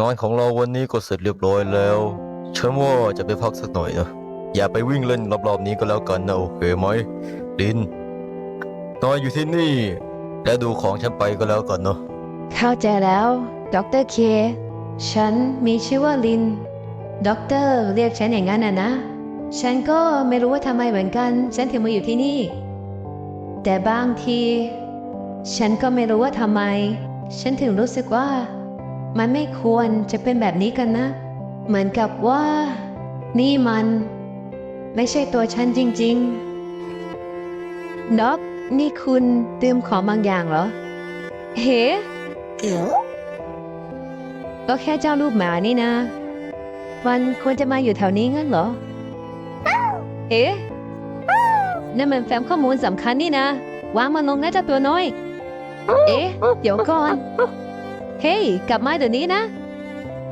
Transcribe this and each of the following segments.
งานของเราวันนี้ก็เสร็จเรียบร้อยแล้วฉันว่าจะไปพักสักหน่อยนะอย่าไปวิ่งเล่นรอบๆนี้ก็แล้วกันนะโอเคไหมลินนอนอยู่ที่นี่ และดูของฉันไปก็แล้วกันเนาะเข้าใจแล้วดรเคฉันมีชื่อว่าลินด็อกเตอร์เรียกฉันอย่างนั้นนะนะ ฉันก็ไม่รู้ว่าทำไมเหมือนกัน ฉันถึงมาอยู่ที่นี่ แต่บางที ฉันก็ไม่รู้ว่าทำไม ฉันถึงรู้สึกว่า มันไม่ควรจะเป็นแบบนี้กันนะ เหมือนกับว่า นี่มัน ไม่ใช่ตัวฉันจริงๆด็อกนี่คุณดื่มของบางอย่างเหรอ เฮ้ก็แค่เจ้ารูปหมานี่นะ มันควรจะมาอยู่แถวนี้งั้นเหรอ เอ๊ะนั่นมันแฟ้มข้อมูลสำคัญนี่นะ วางมันลงนะเจ้าตัวน้อย เอ๊ะ เดี๋ยวก่อน เฮ้ยกลับมาเดี๋ยวนี้นะ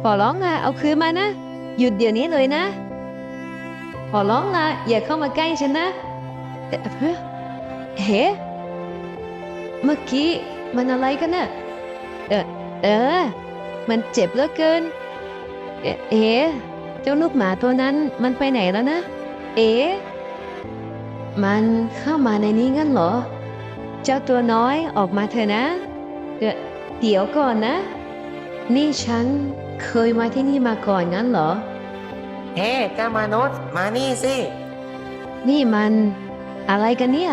ขอร้องอะเอาคืนมานะ หยุดเดี๋ยวนี้เลยนะ ขอร้องละอย่าเข้ามาใกล้ฉันนะเอ๊ะเฮ้เฮเมื่อกี้มันอะไรกันน่ะเออเออ มันเจ็บเหลือเกิน เอ๊เจ้าลูกหมาตัวนั้นมันไปไหนแล้วนะ เอ๊มันเข้ามาในนี้งั้นเหรอ เจ้าตัวน้อยออกมาเถอะนะเดี๋ยว เดี๋ยวก่อนนะ นี่ฉันเคยมาที่นี่มาก่อนงั้นเหรอ เฮ้เจ้ามนุษย์มานี่สิ นี่มันอะไรกันเนี่ย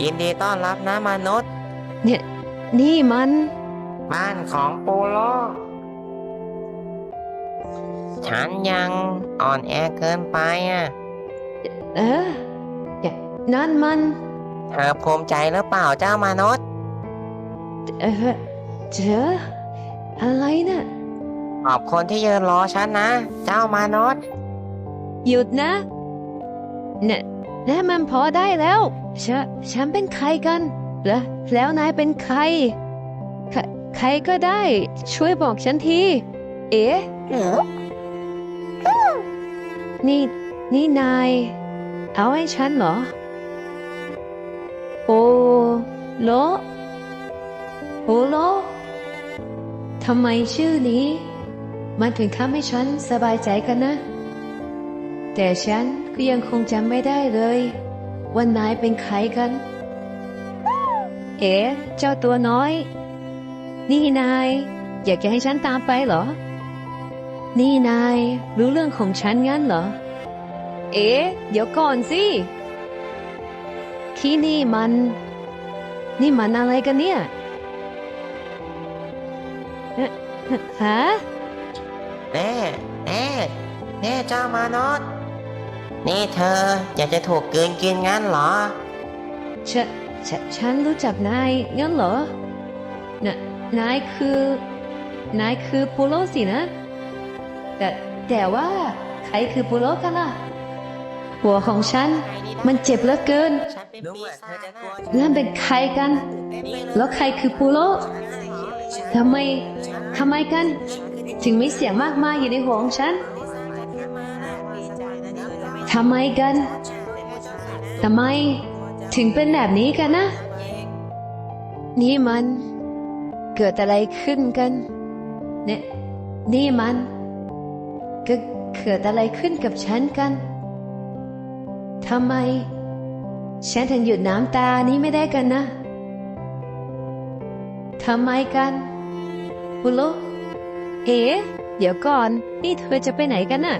ยินดีต้อนรับนะมนุษย์ เนี่ยนี่มัน บ้านของปูโล ฉันยังอ่อนแอเกินไปอะ เออเนี่ยนั่นมัน เธอภูมิใจหรือเปล่าเจ้ามนุษย์ เออ เจอ อะไรน่ะขอบคนที่ยืนรอฉันนะ เจ้ามนุษย์หยุดนะเนี่ยนี่มันพอได้แล้วฉนฉันเป็นใครกันแล้วแล้วนายเป็นใครใคร ใครก็ได้ ช่วยบอกฉันที เอ๊ะนี่ นี่นาย เอาให้ฉันเหรอ โอโลโอโล ทำไมชื่อนี้ มันถึงทำให้ฉันสบายใจกันนะ แต่ฉันก็ยังคงจำไม่ได้เลยว่านายเป็นใครกัน เอ๋เจ้าตัวน้อย นี่นาย อยากจะให้ฉันตามไปเหรอ นี่นายรู้เรื่องของฉันงั้นเหรอ เอ๋เดี๋ยวก่อนสิที่นี่มัน นี่มันอะไรกันเนี่ย ฮะแน่แน่แน่เจ้ามนุษย์นี่เธออยากจะถูกกลืนกินงั้นเหรอฉันฉนฉันรู้จักนายงั้นเหรอนะนายคือ นายคือปูโลสินะ แต่แต่ว่าใครคือปูโลกันล่ะ หัวของฉัน มันเจ็บเหลือเกินฉันเป็นปีศาจนะนั่นเป็นใครกัน แล้วใครคือปูโล ทำไมทำไมกัน ถึงมีเสียงมากมายอยู่ในหัวของฉันทำไมกันทำไมถึงเป็นแบบนี้กันนะ นี่มันเกิดอะไรขึ้นกัน เนี่ยนี่มันก็เกิดอะไรขึ้นกับฉันกันทำไม ฉันถึงหยุดน้ำตานี้ไม่ได้กันนะ ทำไมกันบุโลเอ๋เดี๋ยวก่อน นี่เธอจะไปไหนกันน่ะ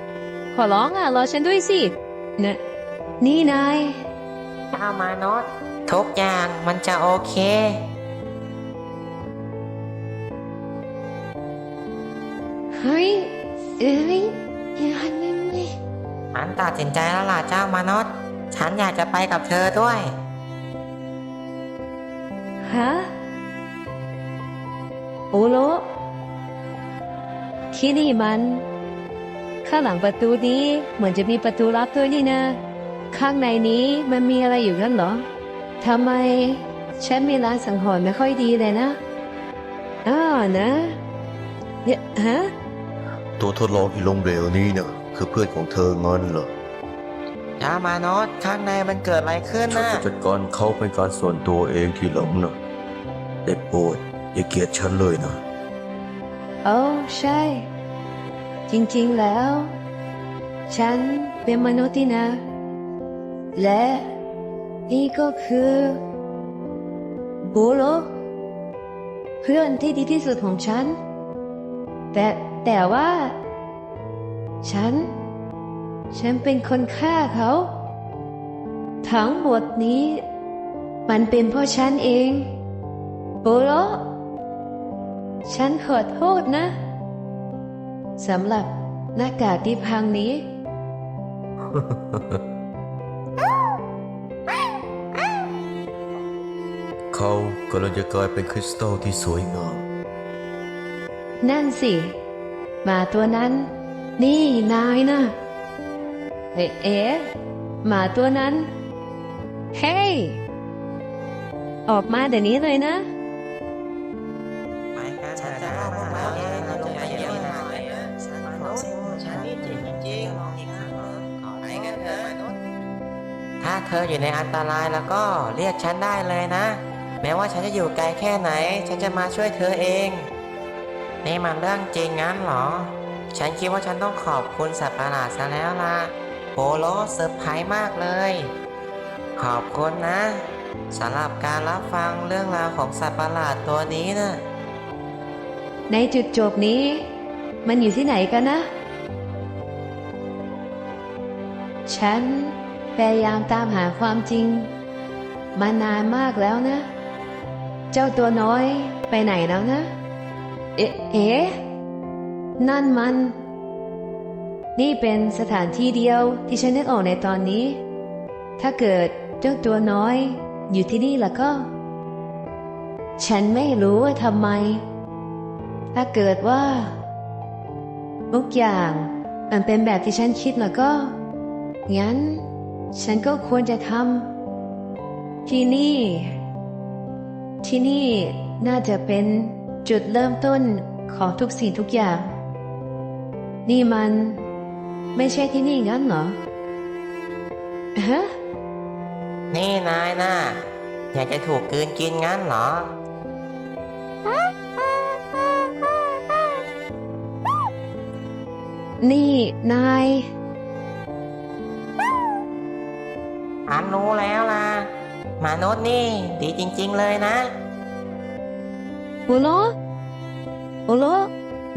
ขอร้องอะ รอฉันด้วยสินะนี่นายเจ้ามนุษย์ทุกอย่างมันจะโอเค เฮ้ย เอ้ยอย่านั่นเลยฉันตัดสินใจแล้วล่ะเจ้ามนุษย์ฉันอยากจะไปกับเธอด้วย ฮะ โอโลที่นี่มัน ข้างหลังประตูนี้เหมือนจะมีประตูลับด้วยนี่นะ ข้างในนี้มันมีอะไรอยู่กันเหรอทำไมฉันมีร้านสังหรณ์ไม่ค่อยดีเลยนะอ้าวนะเนี่ยฮะตัวทดลองที่ล้มเหลวนี้เนี่ยคือเพื่อนของเธองั้นเหรอเจ้ามนุษย์ข้างในมันเกิดอะไรขึ้นฉันนะจะจัดการเขาเป็นการส่วนตัวเองทีหลังนะได้โปรด อย่าเกลียดฉันเลยนะอโอ้ใช่ จริงๆแล้ว ฉันเป็นมนุษย์ที่นะ และนี่ก็คือบูโรเพื่อนที่ดีที่สุดของฉัน แต่แต่ว่า ฉัน ฉันเป็นคนฆ่าเขา ทั้งหมดนี้ มันเป็นเพราะฉันเองโบโล ฉันขอโทษนะ สำหรับหน้ากากที่พังนี้ เขากำลังจะกลายเป็นคริสตัลที่สวยงาม นั่นสิหมาตัวนั้น นี่นายนะเอ๊ะเอ๊ะหมาตัวนั้น เฮ้ยออกมาเดี๋ยวนี้เลยนะไปกัน ฉันจะเล่าวกเราเนี่ยเราจะไปเยี่ยมหน่อยฉันขอฉันนี่จริงจริงไปกันเถอะถ้าเธออยู่ในอันตรายแล้วก็เรียกฉันได้เลยนะ แม้ว่าฉันจะอยู่ไกลแค่ไหน ฉันจะมาช่วยเธอเองนี่มันเรื่องจริงงั้นเหรอ ฉันคิดว่าฉันต้องขอบคุณสัตว์ประหลาดซะแล้วล่ะโปโลเซอร์ไพรส์มากเลย ขอบคุณนะสำหรับการรับฟังเรื่องราวของสัตว์ประหลาดตัวนี้นะ ในจุดจบนี้ มันอยู่ที่ไหนกันนะ ฉันพยายามตามหาความจริง มานานมากแล้วนะ เจ้าตัวน้อยไปไหนแล้วนะ เอ๊ะ นั่นมัน นี่เป็นสถานที่เดียวที่ฉันนึกออกในตอนนี้ ถ้าเกิดเจ้าตัวน้อยอยู่ที่นี่แล้วก็ ฉันไม่รู้ว่าทำไม ถ้าเกิดว่า ทุกอย่างมันเป็นแบบที่ฉันคิดแล้วก็ งั้น ฉันก็ควรจะทำที่นี่ ที่นี่น่าจะเป็นจุดเริ่มต้นของทุกสิ่งทุกอย่าง นี่มันไม่ใช่ที่นี่งั้นเหรอฮะนี่นายนะอยากจะถูกกืนกินงั้นเหรอ นี่นายอันรู้แล้วล่ะมนุษย์นี่ ดีจริง ๆ เลยนะ ฮูโลฮูโล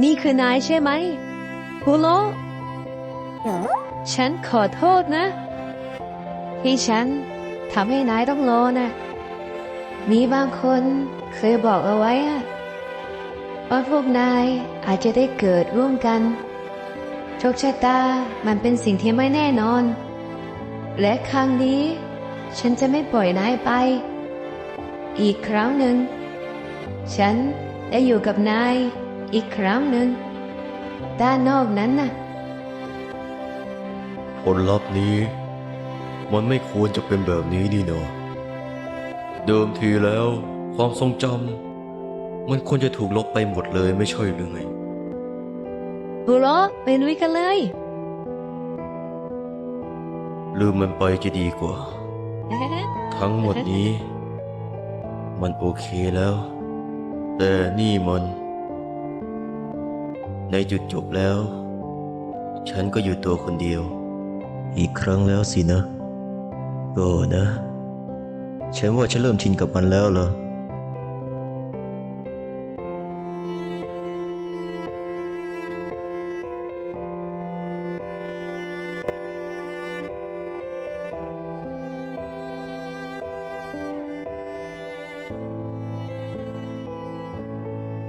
นี่คือนายใช่ไหมฮูโลฉันขอโทษนะ ที่ฉันทำให้นายต้องรอนะ มีบางคนเคยบอกเอาไว้อะว่าพวกนายอาจจะได้เกิดร่วมกัน โชคชะตามันเป็นสิ่งที่ไม่แน่นอน และครั้งนี้ ฉันจะไม่ปล่อยนายไป อีกครั้งหนึ่ง ฉันได้อยู่กับนายอีกครั้งหนึ่งด้านนอกนั้นน่ะ ผลลัพธ์นี้ มันไม่ควรจะเป็นแบบนี้นี่เนาะเดิมทีแล้ว ความทรงจำมันควรจะถูกลบไปหมดเลยไม่ใช่หรือไง บุโรไปลุยกันเลย ลืมมันไปจะดีกว่า ทั้งหมดนี้ มันโอเคแล้ว แต่นี่มัน ในจุดจบแล้ว ฉันก็อยู่ตัวคนเดียว อีกครั้งแล้วสินะก็นะ ฉันว่าฉันเริ่มชินกับมันแล้วเหรอ